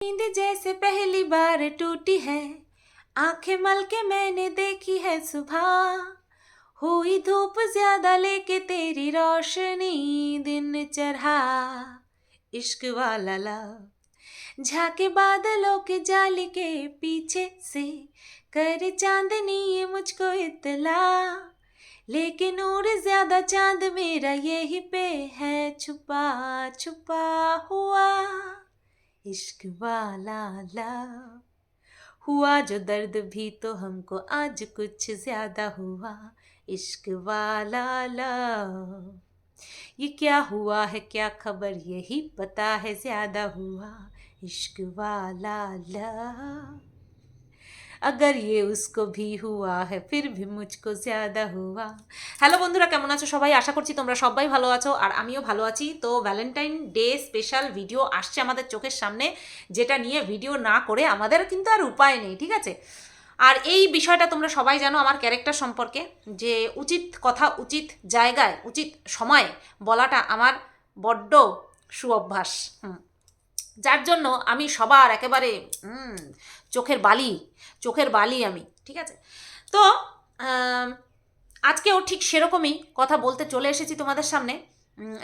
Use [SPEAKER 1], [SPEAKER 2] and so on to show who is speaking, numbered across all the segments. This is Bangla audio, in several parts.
[SPEAKER 1] नींद जैसे पहली बार टूटी है। आँखें मल के मैंने देखी है सुबह। हुई धूप ज़्यादा लेके तेरी रोशनी दिन चढ़ा। इश्क वाला लव, झाके बादलों के जाली के पीछे से। कर चांदनी ये मुझको इतला लेकिन और ज़्यादा चाँद मेरा यही पे है। छुपा छुपा हुआ। इश्क वाला लव हुआ जो दर्द भी तो हमको आज कुछ ज़्यादा हुआ। इश्क वाला लव ये क्या हुआ है, क्या खबर, यही पता है, ज़्यादा हुआ। इश्क वाला लव আগার ইয়ে উসকো ভি হুয়া হে ফির ভি মুচকো জ্যাদা হুয়া হ্যালো বন্ধুরা, কেমন আছো সবাই? আশা করছি তোমরা সবাই ভালো আছো, আর আমিও ভালো আছি। তো ভ্যালেন্টাইন ডে স্পেশাল ভিডিও আসছে আমাদের চোখের সামনে, যেটা নিয়ে ভিডিও না করে আমাদের কিন্তু আর উপায় নেই, ঠিক আছে? আর এই বিষয়টা তোমরা সবাই জানো আমার ক্যারেক্টার সম্পর্কে, যে উচিত কথা, উচিত জায়গায়, উচিত সময়ে বলাটা আমার বড্ড সুঅভ্যাস। হুম। যার জন্য আমি সবার একেবারে চোখের বালি চোখের বালি আমি, ঠিক আছে? তো আজকেও ঠিক সেরকমই কথা বলতে চলে এসেছি তোমাদের সামনে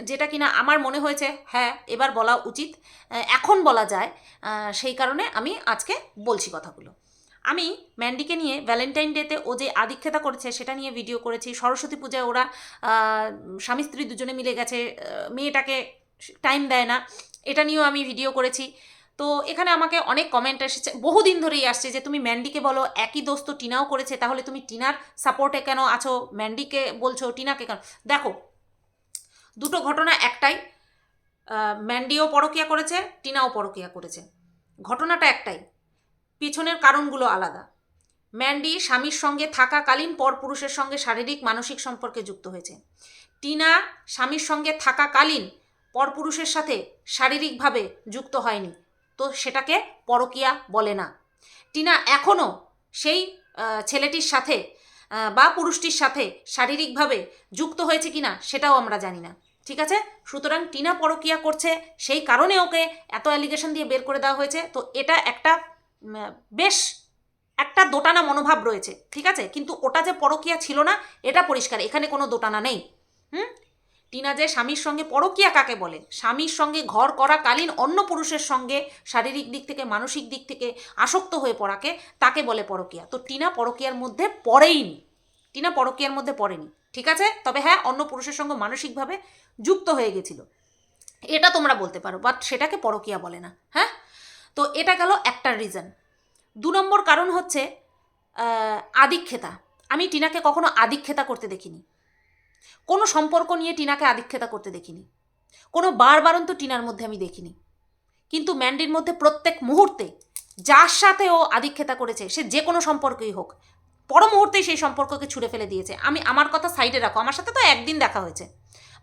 [SPEAKER 1] যেটা কিনা আমার মনে হয়েছে হ্যাঁ এবার বলা উচিত এখন বলা যায় সেই কারণে আমি আজকে বলছি কথাগুলো। আমি ম্যান্ডিকে নিয়ে ভ্যালেন্টাইন ডেতে ও যে আদিক্ষেতা করেছে সেটা নিয়ে ভিডিও করেছি, সরস্বতী পূজায় ওরা স্বামী স্ত্রী দুজনে মিলে গেছে মেয়েটাকে টাইম দেয় না এটা নিয়েও আমি ভিডিও করেছি। তো এখানে আমাকে অনেক কমেন্ট এসেছে। বহুদিন ধরেই আসছে যে, তুমি ম্যান্ডিকে বলো, একই দোষ তো টিনাও করেছে, তাহলে তুমি টিনার সাপোর্টে কেন আছো? ম্যান্ডিকে বলছো, টিনাকে কেন? দেখো, দুটো ঘটনা একটাই। ম্যান্ডিও পরকিয়া করেছে, টিনাও পরকিয়া করেছে। ঘটনাটা একটাই, পিছনের কারণগুলো আলাদা। ম্যান্ডি স্বামীর সঙ্গে থাকাকালীন পরপুরুষের সঙ্গে শারীরিক, মানসিক সম্পর্কে যুক্ত হয়েছে। টিনা স্বামীর সঙ্গে থাকাকালীন পরপুরুষের সাথে শারীরিকভাবে যুক্ত হয়নি। তো সেটাকে পরকিয়া বলে না। টিনা এখনও সেই ছেলেটির সাথে বা পুরুষটির সাথে শারীরিকভাবে যুক্ত হয়েছে কি না সেটাও আমরা জানি না। ঠিক আছে? সুতরাং টিনা পরকিয়া করছে, সেই কারণে ওকে এত অ্যালিগেশন দিয়ে বের করে দেওয়া হয়েছে। তো এটা একটা বেশ একটা দোটানা মনোভাব রয়েছে। ঠিক আছে? কিন্তু ওটা যে পরকিয়া ছিল না, এটা পরিষ্কার। এখানে কোনো দোটানা নেই। হুম? টিনা যে স্বামীর সঙ্গে পরকিয়া কাকে বলে? স্বামীর সঙ্গে ঘর করাকালীন অন্য পুরুষের সঙ্গে শারীরিক দিক থেকে, মানসিক দিক থেকে আসক্ত হয়ে পড়াকে তাকে বলে পরকিয়া। তো টিনা পরকিয়ার মধ্যে পড়েইনি। টিনা পরকিয়ার মধ্যে পড়েনি। ঠিক আছে? তবে হ্যাঁ অন্য পুরুষের সঙ্গে মানসিকভাবে যুক্ত হয়ে গেছিল। এটা তোমরা বলতে পারো বাট সেটাকে পরকিয়া বলে না। হ্যাঁ? তো এটা গেল একটা রিজন দু নম্বর কারণ হচ্ছে আদিক্ষেতা। আমি টিনাকে কখনো আদিক্ষেতা করতে দেখিনি। কোনো সম্পর্ক নিয়ে টিনাকে আদিক্ষেতা করতে দেখিনি। কোনো বারবারন্ত টিনার মধ্যে আমি দেখিনি। কিন্তু ম্যান্ডির মধ্যে প্রত্যেক মুহূর্তে যার সাথে ও আদিক্ষেতা করেছে, সে যে কোনো সম্পর্কই হোক পর মুহূর্তেই সেই সম্পর্ককে ছুঁড়ে ফেলে দিয়েছে। আমি আমার কথা সাইডে রাখো, আমার সাথে তো একদিন দেখা হয়েছে।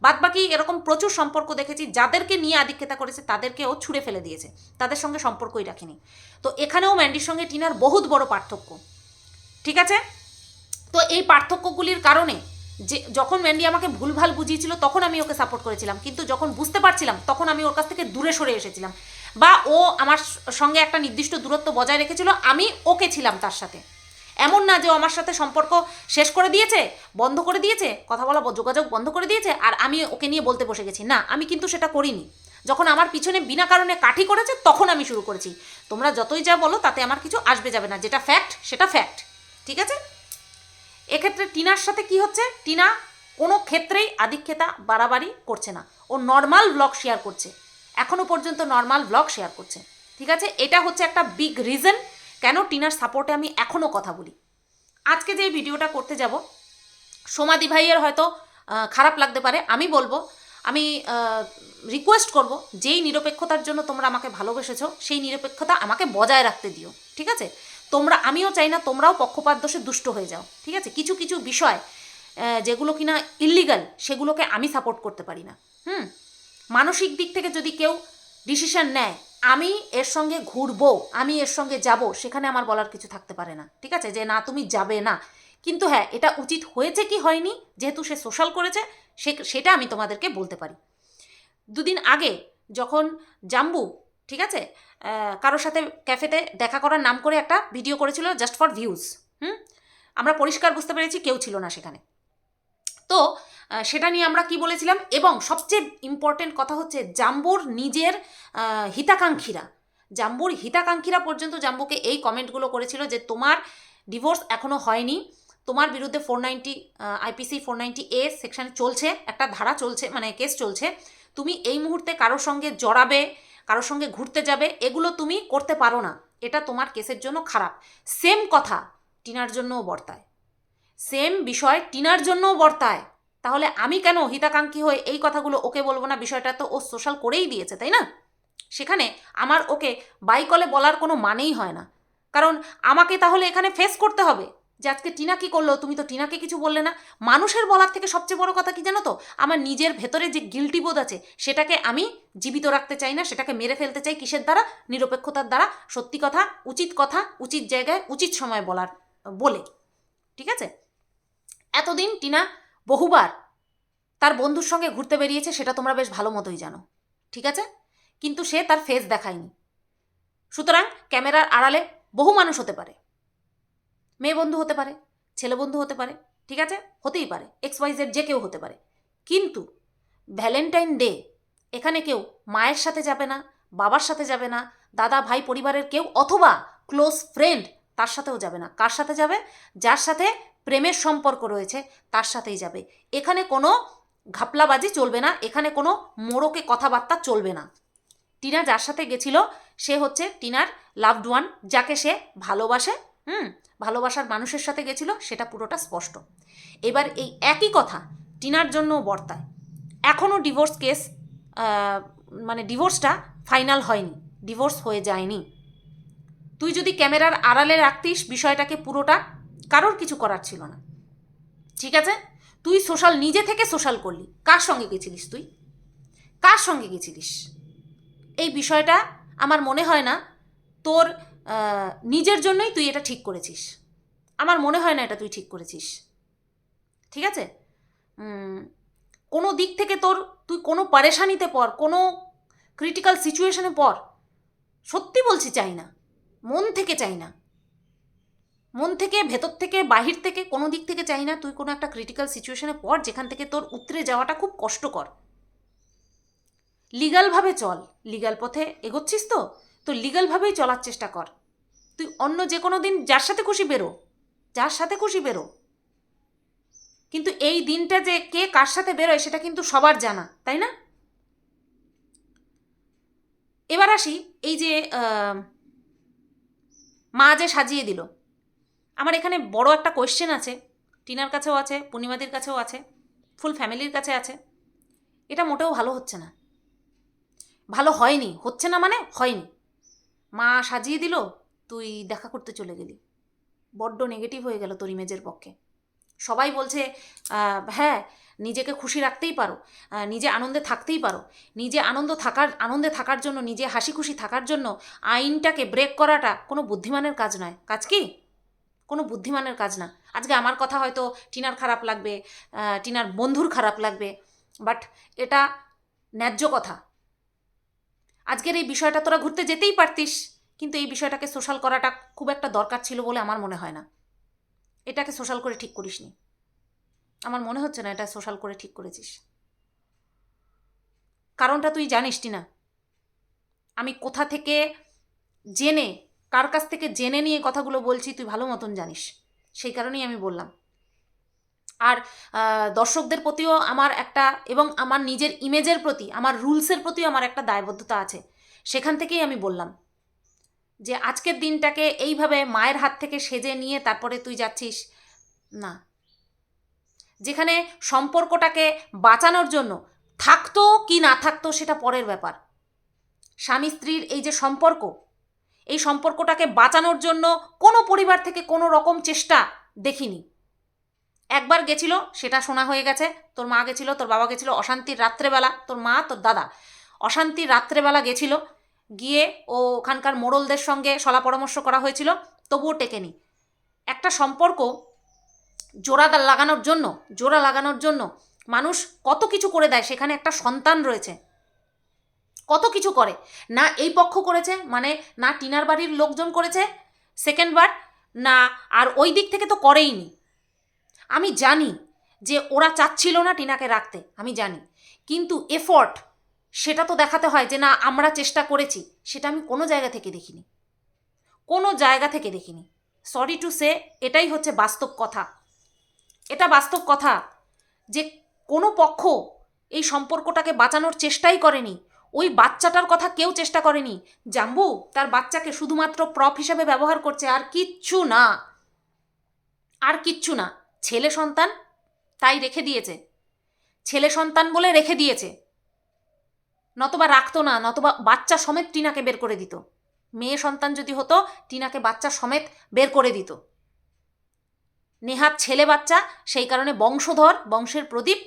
[SPEAKER 1] বাদ বাকি এরকম প্রচুর সম্পর্ক দেখেছি, যাদেরকে নিয়ে আদিক্ষেতা করেছে, তাদেরকে ও ছুঁড়ে ফেলে দিয়েছে। তাদের সঙ্গে সম্পর্কই রাখেনি। তো এখানেও ম্যান্ডির সঙ্গে টিনার বহুত বড় পার্থক্য। ঠিক আছে? তো এই পার্থক্যগুলির কারণে যে যখন ম্যান্ডি আমাকে ভুলভাল বুঝিয়েছিল, তখন আমি ওকে সাপোর্ট করেছিলাম। কিন্তু যখন বুঝতে পারছিলাম, তখন আমি ওর কাছ থেকে দূরে সরে এসেছিলাম। বা ও আমার সঙ্গে একটা নির্দিষ্ট দূরত্ব বজায় রেখেছিল, আমি ওকে ছিলাম তার সাথে। এমন না যে ও আমার সাথে সম্পর্ক শেষ করে দিয়েছে, বন্ধ করে দিয়েছে, কথা বলা যোগাযোগ বন্ধ করে দিয়েছে, আর আমি ওকে নিয়ে বলতে বসে গেছি। না, আমি কিন্তু সেটা করিনি। যখন আমার পিছনে বিনা কারণে কাঠি করেছে, তখন আমি শুরু করেছি। তোমরা যতই যা বলো, তাতে আমার কিছু আসবে যাবে না। যেটা ফ্যাক্ট সেটা ফ্যাক্ট ঠিক আছে? এক্ষেত্রে টিনার সাথে কি হচ্ছে? টিনা কোনো ক্ষেত্রেই আদিক্ষেতা বাড়াবাড়ি করছে না। ও নর্মাল ব্লগ শেয়ার করছে। এখনও পর্যন্ত নর্মাল ব্লগ শেয়ার করছে। ঠিক আছে? এটা হচ্ছে একটা বিগ রিজন কেন টিনার সাপোর্টে আমি এখনও কথা বলি। আজকে যে ভিডিওটা করতে যাব, সোমাদি ভাইয়ের হয়তো খারাপ লাগতে পারে। আমি বলব, আমি রিকোয়েস্ট করব, যেই নিরপেক্ষতার জন্য তোমরা আমাকে ভালোবেসেছো, সেই নিরপেক্ষতা আমাকে বজায় রাখতে দিও। ঠিক আছে? তোমরা, আমিও চাই না তোমরাও পক্ষপাত দোষে দুষ্ট হয়ে যাও, ঠিক আছে? কিছু কিছু বিষয় যেগুলো কিনা ইল্লিগাল সেগুলোকে আমি সাপোর্ট করতে পারি না, হুম? মানসিক দিক থেকে যদি কেউ ডিসিশন নেয়, আমি এর সঙ্গে ঘুরবো, আমি এর সঙ্গে যাব, সেখানে আমার বলার কিছু থাকতে পারে না, ঠিক আছে? যে না, তুমি যাবে না। কিন্তু হ্যাঁ এটা উচিত হয়েছে কি হয়নি, যেহেতু সে সোশ্যাল করেছে, সে, সেটা আমি তোমাদেরকে বলতে পারি। দুদিন আগে যখন জাম্বু, ঠিক আছে? কারোর সাথে ক্যাফেতে দেখা করার নাম করে একটা ভিডিও করেছিল জাস্ট ফর ভিউজ হুম? আমরা পরিষ্কার বুঝতে পেরেছি কেউ ছিল না সেখানে। তো সেটা নিয়ে আমরা কি বলেছিলাম? এবং সবচেয়ে ইম্পর্টেন্ট কথা হচ্ছে জাম্বুর নিজের হিতাকাঙ্ক্ষীরা। জাম্বুর হিতাকাঙ্ক্ষীরা পর্যন্ত জাম্বুকে এই কমেন্টগুলো করেছিল যে তোমার ডিভোর্স এখনও হয়নি, তোমার বিরুদ্ধে four ninety IPC four ninety A সেকশানে চলছে, একটা ধারা চলছে মানে কেস চলছে। তুমি এই মুহূর্তে কারোর সঙ্গে জড়াবে কারোর সঙ্গে ঘুরতে যাবে, এগুলো তুমি করতে পারো না। এটা তোমার কেসের জন্য খারাপ। সেম কথা, টিনার জন্যও বর্তায়। সেম বিষয়, টিনার জন্যও বর্তায়। তাহলে আমি কেন হিতাকাঙ্ক্ষী হয়ে এই কথাগুলো ওকে বলব না? বিষয়টা তো ও সোশ্যাল করেই দিয়েছে, তাই না? সেখানে আমার ওকে বাইকলে বলার কোনো মানেই হয় না। কারণ আমাকে তাহলে এখানে ফেস করতে হবে। যে আজকে টিনা কি করল? তুমি তো টিনাকে কিছু বললে না। মানুষের বলার থেকে সবচেয়ে বড় কথা কি জানো তো? আমার নিজের ভেতরে যে গিলটি বোধ আছে, সেটাকে আমি জীবিত রাখতে চাই না, সেটাকে মেরে ফেলতে চাই কিসের দ্বারা? নিরপেক্ষতার দ্বারা। সত্যি কথা, উচিত কথা, উচিত জায়গায়, উচিত সময় বলার, বলে। ঠিক আছে? এতদিন টিনা বহুবার তার বন্ধুর সঙ্গে ঘুরতে বেরিয়েছে, সেটা তোমরা বেশ ভালো মতোই জানো। ঠিক আছে? কিন্তু সে তার ফেস দেখায়নি। সুতরাং ক্যামেরার আড়ালে বহু মানুষ হতে পারে। মেয়ে বন্ধু হতে পারে, ছেলে বন্ধু হতে পারে, ঠিক আছে? হতেই পারে এক্স ওয়াইজের যে কেউ হতে পারে। কিন্তু ভ্যালেন্টাইন ডে এখানে কেউ মায়ের সাথে যাবে না, বাবার সাথে যাবে না, দাদা, ভাই, পরিবারের কেউ অথবা ক্লোজ ফ্রেন্ড তার সাথেও যাবে না। কার সাথে যাবে? যার সাথে প্রেমের সম্পর্ক রয়েছে, তার সাথেই যাবে। এখানে কোনো ঘাপলাবাজি চলবে না, এখানে কোনো মোড়কে কথাবার্তা চলবে না। টিনা যার সাথে গেছিল, সে হচ্ছে টিনার লাভড ওয়ান যাকে সে ভালোবাসে, হুম? ভালোবাসার মানুষের সাথে গেছিল, সেটা পুরোটা স্পষ্ট। এবার এই একই কথা, টিনার জন্যও বর্তায়। এখনও ডিভোর্স কেস মানে ডিভোর্সটা ফাইনাল হয়নি ডিভোর্স হয়ে যায়নি। তুই যদি ক্যামেরার আড়ালে রাখতিস, বিষয়টাকে পুরোটা কারোর কিছু করার ছিল না। ঠিক আছে? তুই সোশ্যাল নিজে থেকে সোশ্যাল করলি। কার সঙ্গে গেছিলিস তুই? কার সঙ্গে গেছিলিস? এই বিষয়টা আমার মনে হয় না তোর নিজের জন্যই তুই এটা ঠিক করেছিস। আমার মনে হয় না এটা তুই ঠিক করেছিস। ঠিক আছে? কোনো দিক থেকে তোর, তুই কোনো পারেশানিতে পর, কোনো ক্রিটিক্যাল সিচুয়েশনে পর, সত্যি বলছি চাই না। মন থেকে চাই না। মন থেকে, ভেতর থেকে, বাহির থেকে, কোনো দিক থেকে চাই না তুই কোনো একটা ক্রিটিক্যাল সিচুয়েশনে পর, যেখান থেকে তোর উতরে যাওয়াটা খুব কষ্টকর। লিগালভাবে চল। লিগাল পথে এগোচ্ছিস তো? তো লিগালভাবেই চলার চেষ্টা কর। তুই অন্য যে কোনো দিন যার সাথে খুশি বেরো, যার সাথে খুশি বেরো। কিন্তু এই দিনটা যে কে কার সাথে বেরোয় সেটা কিন্তু সবার জানা, তাই না? এবার আসি এই যে মা যে সাজিয়ে দিল। আমার এখানে বড় একটা কোয়েশ্চেন আছে, টিনার কাছেও আছে, পূর্ণিমাদির কাছেও আছে ফুল ফ্যামিলির কাছে আছে। এটা মোটেও ভালো হচ্ছে না। ভালো হয়নি, হচ্ছে না মানে হয়নি। মা সাজিয়ে দিল, তুই দেখা করতে চলে গেলি। বড্ড নেগেটিভ হয়ে গেল তোর ইমেজের পক্ষে। সবাই বলছে হ্যাঁ নিজেকে খুশি রাখতেই পারো নিজে আনন্দে থাকতেই পারো। নিজে আনন্দ থাকার, আনন্দে থাকার জন্য, নিজে হাসি খুশি থাকার জন্য আইনটাকে ব্রেক করাটা কোনো বুদ্ধিমানের কাজ নয়। কাজ কি? কোনো বুদ্ধিমানের কাজ না। আজকে আমার কথা হয়তো টিনার খারাপ লাগবে টিনার বন্ধুর খারাপ লাগবে বাট এটা ন্যায্য কথা। আজকের এই বিষয়টা তোরা ঘুরতে যেতেই পারতিস, কিন্তু এই বিষয়টাকে সোশ্যাল করাটা খুব একটা দরকার ছিল বলে আমার মনে হয় না। এটাকে সোশ্যাল করে ঠিক করিসনি। আমার মনে হচ্ছে না এটা সোশ্যাল করে ঠিক করেছিস। কারণটা তুই জানিস না আমি কোথা থেকে জেনে, কার কাছ থেকে জেনে নিয়ে কথাগুলো বলছি তুই ভালো মতন জানিস। সেই কারণেই আমি বললাম। আর দর্শকদের প্রতিও আমার একটা এবং আমার নিজের ইমেজের প্রতি, আমার রুলসের প্রতিও আমার একটা দায়বদ্ধতা আছে। সেখান থেকেই আমি বললাম যে, আজকের দিনটাকে এইভাবে মায়ের হাত থেকে সেজে নিয়ে তারপরে তুই যাচ্ছিস? না। যেখানে সম্পর্কটাকে বাঁচানোর জন্য থাকতো কি না থাকতো সেটা পরের ব্যাপার। স্বামী স্ত্রীর এই যে সম্পর্ক, এই সম্পর্কটাকে বাঁচানোর জন্য কোনো পরিবার থেকে কোনো রকম চেষ্টা দেখিনি। একবার গেছিল, সেটা শোনা হয়ে গেছে। তোর মা গেছিল, তোর বাবা গেছিল, অশান্তির রাত্রেবেলা, তোর মা, তোর দাদা। অশান্তির রাত্রেবেলা গেছিল, গিয়ে ও ওখানকার মোড়লদের সঙ্গে সলা পরামর্শ করা হয়েছিল, তবুও টেকেনি। একটা সম্পর্ক জোড়া লাগানোর জন্য, জোড়া লাগানোর জন্য মানুষ কত কিছু করে দেয়, সেখানে একটা সন্তান রয়েছে। কত কিছু করে। না এই পক্ষ করেছে মানে না টিনার বাড়ির লোকজন করেছে সেকেন্ড বার, না, আর ওই দিক থেকে তো করেইনি। আমি জানি যে ওরা চাচ্ছিল না টিনাকে রাখতে, আমি জানি। কিন্তু এফর্ট সেটা তো দেখাতে হয় যে না, আমরা চেষ্টা করেছি, সেটা আমি কোনো জায়গা থেকে দেখিনি। কোনো জায়গা থেকে দেখিনি। সরি টু সে এটাই হচ্ছে বাস্তব কথা। এটা বাস্তব কথা যে কোনো পক্ষ এই সম্পর্কটাকে বাঁচানোর চেষ্টাই করেনি। ওই বাচ্চাটার কথা কেউ চেষ্টা করেনি। জাম্বু, তার বাচ্চাকে শুধুমাত্র প্রপ হিসাবে ব্যবহার করছে, আর কিচ্ছু না। আর কিচ্ছু না। ছেলে সন্তান? তাই রেখে দিয়েছে। ছেলে সন্তান বলে রেখে দিয়েছে। নতবা রাখতো না, নতবা বাচ্চা সমেত টিনাকে বের করে দিত। মেয়ে সন্তান যদি হতো, টিনাকে বাচ্চা সমেত বের করে দিত। নেহাত ছেলে বাচ্চা, সেই কারণে বংশধর, বংশের প্রদীপ,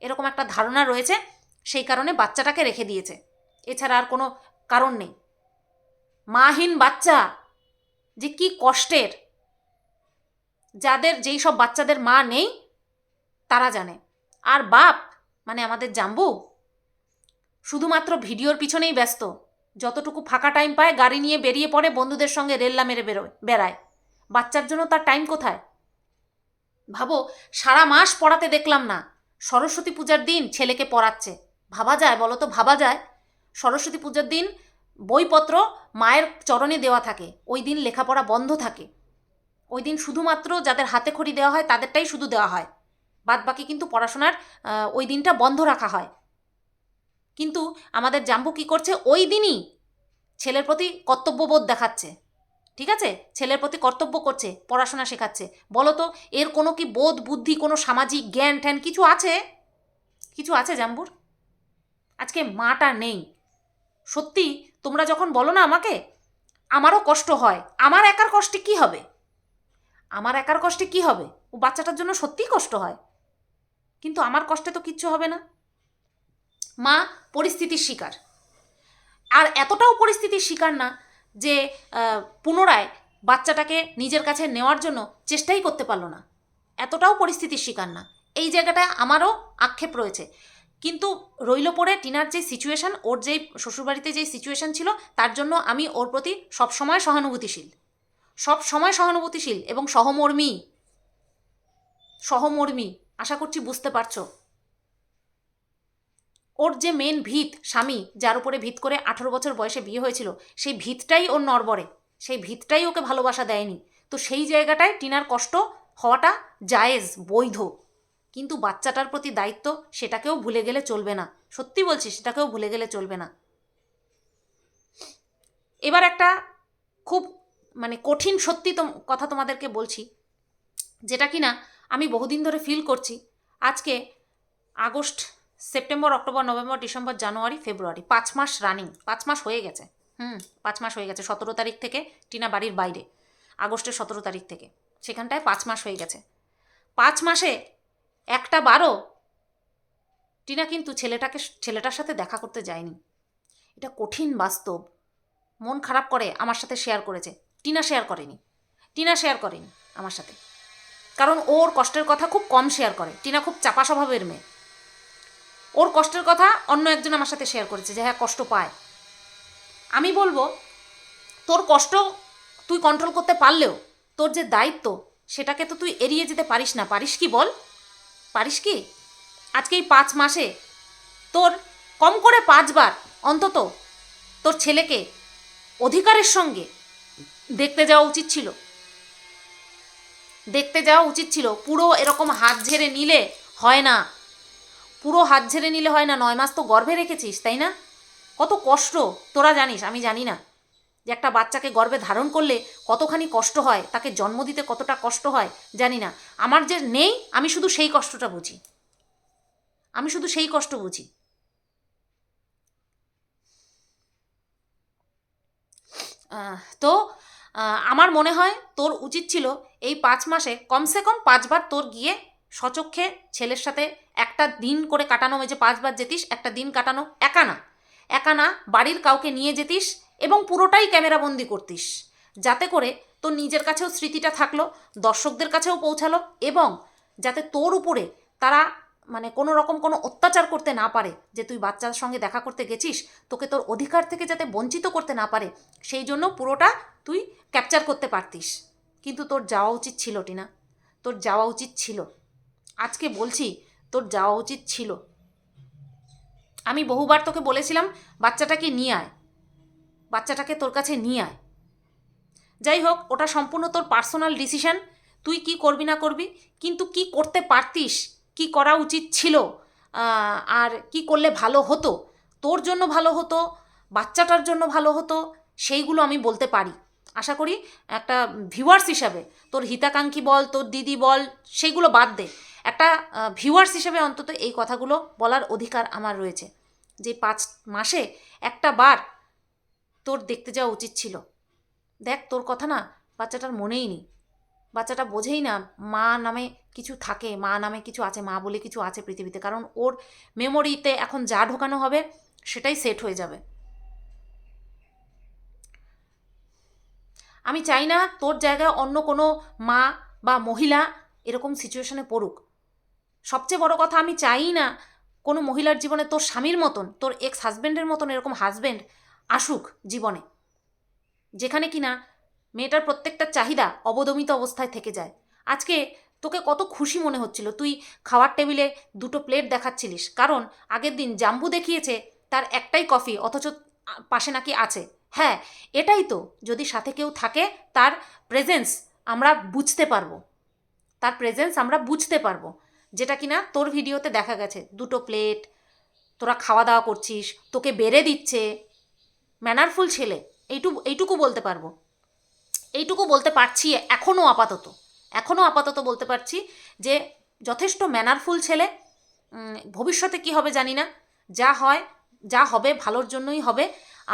[SPEAKER 1] এরকম একটা ধারণা রয়েছে, সেই কারণে বাচ্চাটাকে রেখে দিয়েছে। এছাড়া আর কোনো কারণ নেই। মাহীন বাচ্চা, যে কি কষ্টের! যাদের যেই সব বাচ্চাদের মা নেই, তারা জানে। আর বাপ মানে আমাদের জাম্বু, শুধুমাত্র ভিডিওর পিছনেই ব্যস্ত। যতটুকু ফাঁকা টাইম পায়, গাড়ি নিয়ে বেরিয়ে পড়ে বন্ধুদের সঙ্গে রেল্লা মেরে বেরোয় বেড়ায়। বাচ্চার জন্য তার টাইম কোথায়? ভাবো, সারা মাস পড়াতে দেখলাম না। সরস্বতী পূজার দিন ছেলেকে পড়াচ্ছে। ভাবা যায়, বলো তো, ভাবা যায়। সরস্বতী পূজার দিন বইপত্র মায়ের চরণে দেওয়া থাকে। ওই দিন লেখাপড়া বন্ধ থাকে। ওই দিন শুধুমাত্র যাদের হাতে খড়ি দেওয়া হয়, তাদেরটাই শুধু দেওয়া হয়। বাদ বাকি কিন্তু পড়াশোনার ওই দিনটা বন্ধ রাখা হয়। কিন্তু আমাদের জাম্বু কী করছে? ওই দিনই ছেলের প্রতি কর্তব্যবোধ দেখাচ্ছে। ঠিক আছে? ছেলের প্রতি কর্তব্য করছে, পড়াশোনা শেখাচ্ছে। বলো তো, এর কোনো কি বোধ, বুদ্ধি, কোনো সামাজিক জ্ঞান ট্যান কিছু আছে? কিছু আছে জাম্বুর? আজকে মাটা নেই। সত্যি তোমরা যখন বলো না আমাকে, আমারও কষ্ট হয়। আমার একার কষ্টে কি হবে? আমার একার কষ্টে কি হবে? ও বাচ্চাটার জন্য সত্যিই কষ্ট হয়। কিন্তু আমার কষ্টে তো কিচ্ছু হবে না। মা, পরিস্থিতির শিকার। আর এতটাও পরিস্থিতির শিকার না যে পুনরায় বাচ্চাটাকে নিজের কাছে নেওয়ার জন্য চেষ্টাই করতে পারল না। এতটাও পরিস্থিতির শিকার না। এই জায়গাটায় আমারও আক্ষেপ রয়েছে। কিন্তু রইল পরে টিনার যে সিচুয়েশন ওর যেই শ্বশুরবাড়িতে যেই সিচুয়েশন ছিল, তার জন্য আমি ওর প্রতি সবসময় সহানুভূতিশীল। সব সময় সহানুভূতিশীল এবং সহমর্মী। সহমর্মী, আশা করছি বুঝতে পারছ। ওর যে মেন ভিত স্বামী, যার উপরে ভিত করে আঠেরো বছর বয়সে বিয়ে হয়েছিল, সেই ভিতটাই ওর নড়বড়ে সেই ভিতটাই ওকে ভালোবাসা দেয়নি। তো সেই জায়গাটায় টিনার কষ্ট হওয়াটা জায়েজ, বৈধ। কিন্তু বাচ্চাটার প্রতি দায়িত্ব সেটাকেও ভুলে গেলে চলবে না। সত্যি বলছি, সেটাকেও ভুলে গেলে চলবে না। এবার একটা খুব মানে কঠিন সত্যি তো কথা তোমাদেরকে বলছি, যেটা কি না আমি বহুদিন ধরে ফিল করছি। আজকে August, September, October, November, December, January, February, পাঁচ মাস রানিং পাঁচ মাস হয়ে গেছে। হুম, পাঁচ মাস হয়ে গেছে, সতেরো তারিখ থেকে টিনা বাড়ির বাইরে, আগস্টের সতেরো তারিখ থেকে, সেখানটায় পাঁচ মাস হয়ে গেছে। পাঁচ মাসে একটা বারো টিনা কিন্তু ছেলেটাকে, ছেলেটার সাথে দেখা করতে যায়নি। এটা কঠিন বাস্তব। মন খারাপ করে আমার সাথে শেয়ার করেছে। টিনা শেয়ার করেনি। টিনা শেয়ার করেনি আমার সাথে। কারণ ওর কষ্টের কথা খুব কম শেয়ার করে। টিনা খুব চাপা স্বভাবের মেয়ে। ওর কষ্টের কথা অন্য একজন আমার সাথে শেয়ার করেছে যে হ্যাঁ কষ্ট পায়। আমি বলব, তোর কষ্ট তুই কন্ট্রোল করতে পারলেও, তোর যে দায়িত্ব, সেটাকে তো তুই এড়িয়ে যেতে পারিস না। পারিস কি বল? পারিস কি? আজকে এই পাঁচ মাসে তোর কম করে পাঁচবার অন্তত তোর ছেলেকে অধিকারের সঙ্গে দেখতে যাওয়া উচিত ছিল। দেখতে যাওয়া উচিত ছিল। পুরো এরকম হাত ঝেড়ে নিলে হয় না। পুরো হাত ঝেড়ে নিলে হয় না। নয় মাস তো গর্ভে রেখেছিস, তাই না? কত কষ্ট। তোরা জানিস, আমি জানি না। যে একটা বাচ্চাকে গর্ভে ধারণ করলে কতখানি কষ্ট হয়, তাকে জন্ম দিতে কতটা কষ্ট হয়, জানি না। আমার যে নেই, আমি শুধু সেই কষ্টটা বুঝি। আমি শুধু সেই কষ্ট বুঝি। তো আমার মনে হয় তোর উচিত ছিল এই পাঁচ মাসে কমসে কম পাঁচবার তোর গিয়ে সচক্ষে ছেলের সাথে একটা দিন করে কাটানো হয়েছে পাঁচবার যেতিস, একটা দিন কাটানো, একা না। একা না, বাড়ির কাউকে নিয়ে যেতিস এবং পুরোটাই ক্যামেরাবন্দি করতিস। যাতে করে তোর নিজের কাছেও স্মৃতিটা থাকল, দর্শকদের কাছেও পৌঁছালো এবং যাতে তোর উপরে তারা মানে কোনো রকম কোনো অত্যাচার করতে না পারে, যে তুই বাচ্চার সঙ্গে দেখা করতে গেছিস, তোকে তোর অধিকার থেকে যাতে বঞ্চিত করতে না পারে, সেই জন্য পুরোটা তুই ক্যাপচার করতে পারতিস। কিন্তু তোর যাওয়া উচিত ছিল, টিনা। তোর যাওয়া উচিত ছিল। আজকে বলছি, তোর যাওয়া উচিত ছিল। আমি বহুবার তোকে বলেছিলাম, বাচ্চাটাকে নিয়ে আয়। বাচ্চাটাকে তোর কাছে নিয়ে আয়। যাই হোক, ওটা সম্পূর্ণ তোর পার্সোনাল ডিসিশন তুই কি করবি না করবি, কিন্তু কি করতে পারতিস কি করা উচিত ছিল? আর কি করলে ভালো হতো? তোর জন্য ভালো হতো? বাচ্চাটার জন্য ভালো হতো? সেইগুলো আমি বলতে পারি। আশা করি একটা ভিউয়ার্স হিসাবে তোর হিতাকাঙ্ক্ষী বল, তোর দিদি বল, সেইগুলো বাদ দে। একটা ভিউয়ার্স হিসেবে অন্তত এই কথাগুলো বলার অধিকার আমার রয়েছে। যে পাঁচ মাসে একটা বার তোর দেখতে যাওয়া উচিত ছিল। দেখ, তোর কথা না বাচ্চাটার মনেই নেই। বাচ্চাটা বোঝেই না মা নামে কিছু থাকে, মা নামে কিছু আছে, মা বলে কিছু আছে পৃথিবীতে। কারণ ওর মেমোরিতে এখন যা ঢোকানো হবে সেটাই সেট হয়ে যাবে। আমি চাই না তোর জায়গায় অন্য কোনো মা বা মহিলা এরকম সিচুয়েশনে পড়ুক। সবচেয়ে বড় কথা আমি চাই না কোনো মহিলার জীবনে তোর স্বামীর মতন, তোর এক্স হাজব্যান্ডের মতন এরকম হাজব্যান্ড আসুক জীবনে। যেখানে কিনা মেয়েটার প্রত্যেকটা চাহিদা অবদমিত অবস্থায় থেকে যায়। আজকে তোকে কত খুশি মনে হচ্ছিল? তুই খাওয়ার টেবিলে দুটো প্লেট দেখাচ্ছিলিস। কারণ আগের দিন জাম্বু দেখিয়েছে তার একটাই কফি, অথচ পাশে নাকি আছে। হ্যাঁ এটাই তো। যদি সাথে কেউ থাকে, তার প্রেজেন্স আমরা বুঝতে পারব। তার প্রেজেন্স আমরা বুঝতে পারব। যেটা কিনা তোর ভিডিওতে দেখা গেছে। দুটো প্লেট, তোরা খাওয়া দাওয়া করছিস, তোকে বেড়ে দিচ্ছে। ম্যানারফুল ছেলে। এইটু এইটুকু বলতে পারব। এইটুকু বলতে পারছি এখনও আপাতত। এখনও আপাতত বলতে পারছি যে যথেষ্ট ম্যানারফুল ছেলে ভবিষ্যতে কি হবে জানি না। যা হয় যা হবে ভালোর জন্যই হবে।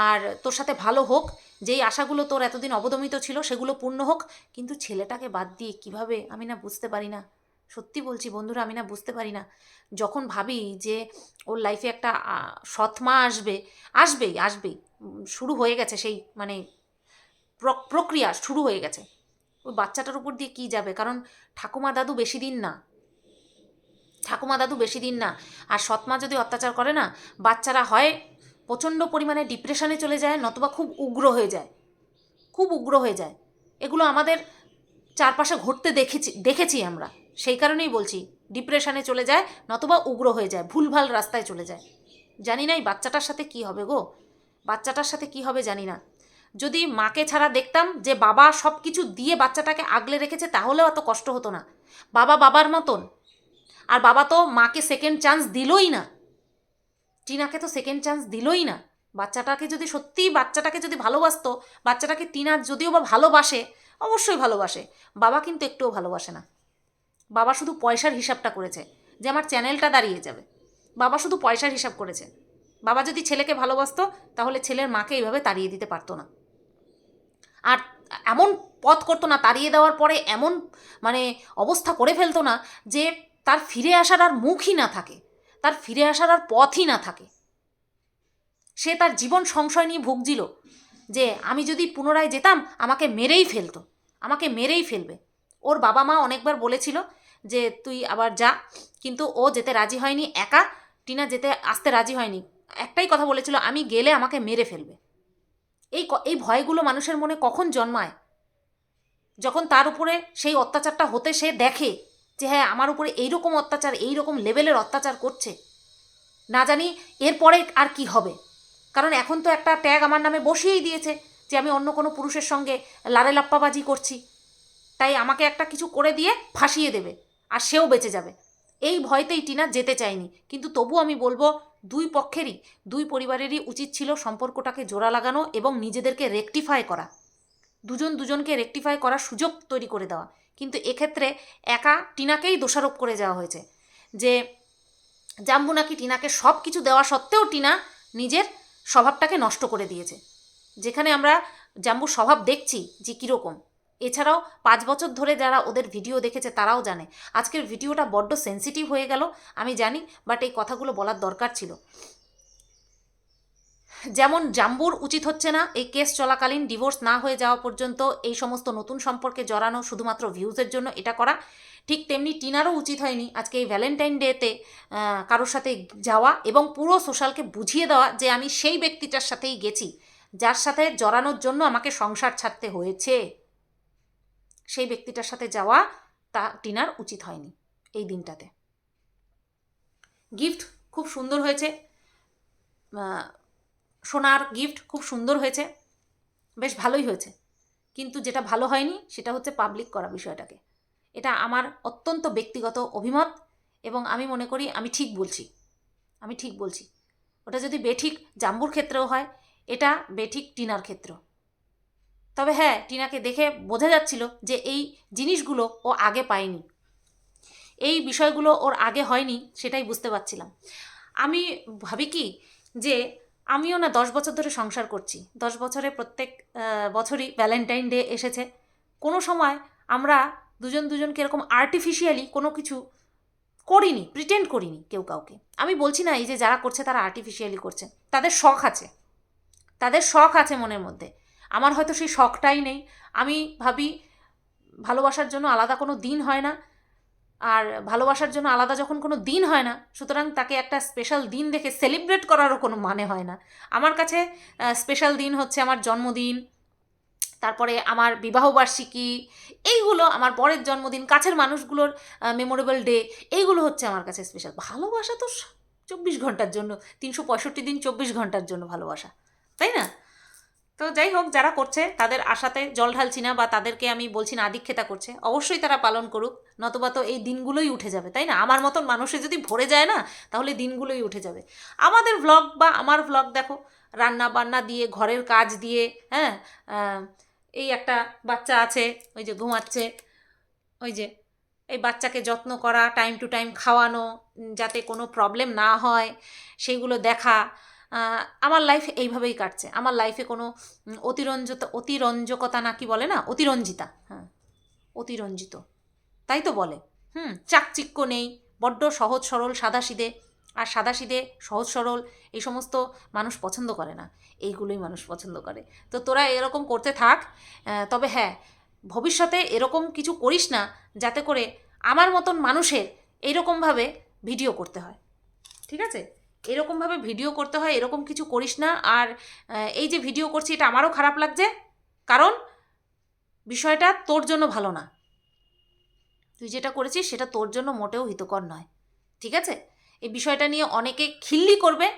[SPEAKER 1] আর তোর সাথে ভালো হোক যেই আশাগুলো তোর এতদিন অবদমিত ছিল সেগুলো পূর্ণ হোক। কিন্তু ছেলেটাকে বাদ দিয়ে কীভাবে আমি না বুঝতে পারি না। সত্যি বলছি বন্ধুরা আমি না বুঝতে পারি না। যখন ভাবি যে ওর লাইফে একটা আহ, সৎ মা আসবে আসবেই আসবেই। শুরু হয়ে গেছে সেই মানে প্রক্রিয়া শুরু হয়ে গেছে। ওই বাচ্চাটার উপর দিয়ে কী যাবে? কারণ ঠাকুমা দাদু বেশি দিন না। ঠাকুমা দাদু বেশি দিন না। আর সৎমা যদি অত্যাচার করে না, বাচ্চারা হয় প্রচণ্ড পরিমাণে ডিপ্রেশনে চলে যায়, নতুবা খুব উগ্র হয়ে যায়। খুব উগ্র হয়ে যায়। এগুলো আমাদের চারপাশে ঘটতে দেখেছি দেখেছি আমরা। সেই কারণেই বলছি ডিপ্রেশনে চলে যায়, নতুবা উগ্র হয়ে যায়, ভুলভাল রাস্তায় চলে যায়। জানি না এই বাচ্চাটার সাথে কি হবে গো। বাচ্চাটার সাথে কি হবে জানি না। যদি মাকে ছাড়া দেখতাম যে বাবা সব কিছু দিয়ে বাচ্চাটাকে আগলে রেখেছে, তাহলেও অত কষ্ট হতো না। বাবা বাবার মতন। আর বাবা তো মাকে সেকেন্ড চান্স দিলই না। টিনাকে তো সেকেন্ড চান্স দিলই না। বাচ্চাটাকে যদি সত্যিই বাচ্চাটাকে যদি ভালোবাসতো, বাচ্চাটাকে টিনা যদিও বা ভালোবাসে, অবশ্যই ভালোবাসে। বাবা কিন্তু একটুও ভালোবাসে না। বাবা শুধু পয়সার হিসাবটা করেছে যে আমার চ্যানেলটা দাঁড়িয়ে যাবে। বাবা শুধু পয়সার হিসাব করেছে। বাবা যদি ছেলেকে ভালোবাসতো, তাহলে ছেলের মাকে এইভাবে তাড়িয়ে দিতে পারতো না। আর এমন পথ করতো না, তাড়িয়ে দেওয়ার পরে এমন মানে অবস্থা করে ফেলতো না যে তার ফিরে আসার আর মুখই না থাকে, তার ফিরে আসার আর পথই না থাকে। সে তার জীবন সংশয় নিয়ে ভুগছিল যে আমি যদি পুনরায় যেতাম, আমাকে মেরেই ফেলতো, আমাকে মেরেই ফেলবে। ওর বাবা মা অনেকবার বলেছিল যে, তুই আবার যা। কিন্তু ও যেতে রাজি হয়নি, একা। টিনা যেতে আসতে রাজি হয়নি। একটাই কথা বলেছিল, আমি গেলে আমাকে মেরে ফেলবে। এই এই ভয়গুলো মানুষের মনে কখন জন্মায়? যখন তার উপরে সেই অত্যাচারটা হতে সে দেখে যে হ্যাঁ আমার উপরে এইরকম অত্যাচার, এইরকম লেভেলের অত্যাচার করছে। না জানি এরপরে আর কি হবে। কারণ এখন তো একটা ট্যাগ আমার নামে বসিয়েই দিয়েছে যে আমি অন্য কোনো পুরুষের সঙ্গে লারে লাপ্পাবাজি করছি। তাই আমাকে একটা কিছু করে দিয়ে ফাঁসিয়ে দেবে, আর সেও বেঁচে যাবে। এই ভয়তেই টিনা যেতে চায়নি। কিন্তু তবু আমি বলব দুই পক্ষেরই, দুই পরিবারেরই উচিত ছিল সম্পর্কটাকে জোড়া লাগানো এবং নিজেদেরকে রেকটিফাই করা। দুজন দুজনকে রেকটিফাই করার সুযোগ তৈরি করে দেওয়া। কিন্তু এক্ষেত্রে একা টিনাকেই দোষারোপ করে যাওয়া হয়েছে। যে জাম্বু নাকি টিনাকে সব কিছু দেওয়া সত্ত্বেও টিনা নিজের স্বভাবটাকে নষ্ট করে দিয়েছে। যেখানে আমরা জাম্বুর স্বভাব দেখছি যে কীরকম। এছাড়াও পাঁচ বছর ধরে যারা ওদের ভিডিও দেখেছে তারাও জানে। আজকের ভিডিওটা বড্ড সেন্সিটিভ হয়ে গেল, আমি জানি বাট এই কথাগুলো বলার দরকার ছিল। যেমন জাম্বুর উচিত হচ্ছে না এই কেস চলাকালীন ডিভোর্স না হয়ে যাওয়া পর্যন্ত এই সমস্ত নতুন সম্পর্কে জড়ানো, শুধুমাত্র ভিউজের জন্য এটা করা। ঠিক তেমনি টিনারও উচিত হয়নি আজকে এই ভ্যালেন্টাইন ডেতে কারোর সাথে যাওয়া এবং পুরো সোশ্যালকে বুঝিয়ে দেওয়া যে আমি সেই ব্যক্তিটার সাথেই গেছি, যার সাথে জড়ানোর জন্য আমাকে সংসার ছাড়তে হয়েছে। সেই ব্যক্তিটার সাথে যাওয়া তা টিনার উচিত হয়নি এই দিনটাতে। গিফট খুব সুন্দর হয়েছে। সোনার গিফট খুব সুন্দর হয়েছে। বেশ ভালোই হয়েছে। কিন্তু যেটা ভালো হয়নি সেটা হচ্ছে পাবলিক করা বিষয়টাকে। এটা আমার অত্যন্ত ব্যক্তিগত অভিমত এবং আমি মনে করি আমি ঠিক বলছি। আমি ঠিক বলছি। ওটা যদি বেঠিক জাম্বুর ক্ষেত্রেও হয়, এটা বেঠিক টিনার ক্ষেত্র। তবে হ্যাঁ টিনাকে দেখে বোঝা যাচ্ছিল যে এই জিনিসগুলো ও আগে পায়নি। এই বিষয়গুলো ওর আগে হয়নি সেটাই বুঝতে পারছিলাম। আমি ভাবি কি যে আমিও না দশ বছর ধরে সংসার করছি। দশ বছরে প্রত্যেক বছরই ভ্যালেন্টাইন ডে এসেছে। কোনো সময় আমরা দুজন দুজনকে এরকম আর্টিফিশিয়ালি কোনো কিছু করিনি প্রিটেন্ড করিনি কেউ কাউকে। আমি বলছি না এই যে যারা করছে তারা আর্টিফিশিয়ালি করছে। তাদের শখ আছে। তাদের শখ আছে মনের মধ্যে। আমার হয়তো সেই শখটাই নেই। আমি ভাবি, ভালোবাসার জন্য আলাদা কোনো দিন হয় না। আর ভালোবাসার জন্য আলাদা যখন কোনো দিন হয় না, সুতরাং তাকে একটা স্পেশাল দিন দেখে সেলিব্রেট করারও কোনো মানে হয় না। আমার কাছে স্পেশাল দিন হচ্ছে আমার জন্মদিন, তারপরে আমার বিবাহবার্ষিকী এইগুলো আমার বরের জন্মদিন, কাছের মানুষগুলোর মেমোরেবল ডে এইগুলো হচ্ছে আমার কাছে স্পেশাল ভালোবাসা তো চব্বিশ ঘণ্টার জন্য, তিনশো পঁয়ষট্টি দিন চব্বিশ ঘণ্টার জন্য ভালোবাসা। তো যাই হোক, যারা করছে, তাদের আশাতে জল ঢালছি না বা তাদেরকে আমি বলছি না, আদিক্ষেতা করছে, অবশ্যই তারা পালন করুক, নতবা তো এই দিনগুলোই উঠে যাবে, তাই না? আমার মতন মানুষে যদি ভরে যায় না, তাহলে দিনগুলোই উঠে যাবে। আমাদের ভ্লগ বা আমার ভ্লগ দেখো রান্না বান্না দিয়ে, ঘরের কাজ দিয়ে হ্যাঁ? এই একটা বাচ্চা আছে, ওই যে ঘুমাচ্ছে, ওই যে, এই বাচ্চাকে যত্ন করা টাইম টু টাইম খাওয়ানো যাতে কোনো প্রবলেম না হয়, সেইগুলো দেখা আমার লাইফ এইভাবেই কাটছে। আমার লাইফে কোনো অতিরঞ্জিত, অতিরঞ্জকতা না কি বলে না? অতিরঞ্জিতা হ্যাঁ। অতিরঞ্জিত। তাই তো বলে। হুম, চাকচিক্য নেই, বড্ড সহজ সরল সাদাসিদে। আর সাদাসিদে সহজ সরল এই সমস্ত মানুষ পছন্দ করে না। এইগুলোই মানুষ পছন্দ করে। তো তোরা এরকম করতে থাক। তবে হ্যাঁ ভবিষ্যতে এরকম কিছু করিস না, যাতে করে আমার মতন মানুষের এইরকমভাবে ভিডিও করতে হয়। ঠিক আছে? এরকমভাবে ভিডিও করতে হয়, এরকম কিছু করিস না। আর এই যে ভিডিও করছি, এটা আমারও খারাপ লাগছে। কারণ, বিষয়টা তোর জন্য ভালো না। তুই যেটা করেছিস, সেটা তোর জন্য মোটেও হিতকর নয়। ঠিক আছে? এই বিষয়টা নিয়ে অনেকে খিল্লি করবে।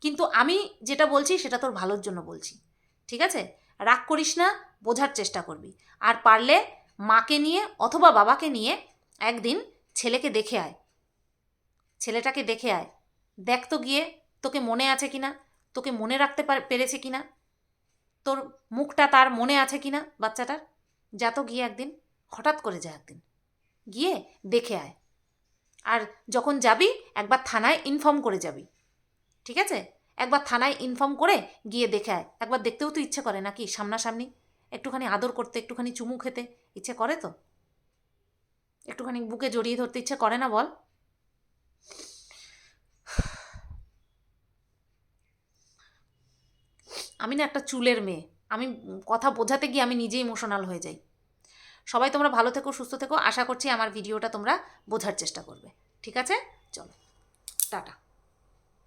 [SPEAKER 1] কিন্তু আমি যেটা বলছি, সেটা তোর ভালোর জন্য বলছি। ঠিক আছে? রাগ করিস না, বোঝার চেষ্টা করবি। আর পারলে মাকে নিয়ে অথবা বাবাকে নিয়ে একদিন ছেলেকে দেখে আয়। ছেলেটাকে দেখে আয়। দেখ তো গিয়ে, তোকে মনে আছে কিনা? তোকে মনে রাখতে পার- পেরেছে কিনা? তোর মুখটা তার মনে আছে কিনা, বাচ্চাটার? যা তো গিয়ে একদিন, হঠাৎ করে যা একদিন। গিয়ে দেখে আয়। আর যখন যাবি, একবার থানায় ইনফর্ম করে যাবি। ঠিক আছে? একবার থানায় ইনফর্ম করে গিয়ে দেখে আয়। একবার দেখতেও তো ইচ্ছে করে নাকি সামনাসামনি? একটুখানি আদর করতে, একটুখানি চুমু খেতে। ইচ্ছে করে তো? একটুখানি বুকে জড়িয়ে ধরতে ইচ্ছে করে না বল? আমি না একটা চুলের মেয়ে। আমি কথা বোঝাতে গিয়ে আমি নিজেই ইমোশনাল হয়ে যাই। সবাই তোমরা ভালো থেকো, সুস্থ থেকো। আশা করছি আমার ভিডিওটা তোমরা বোঝার চেষ্টা করবে। ঠিক আছে? চলো। টাটা।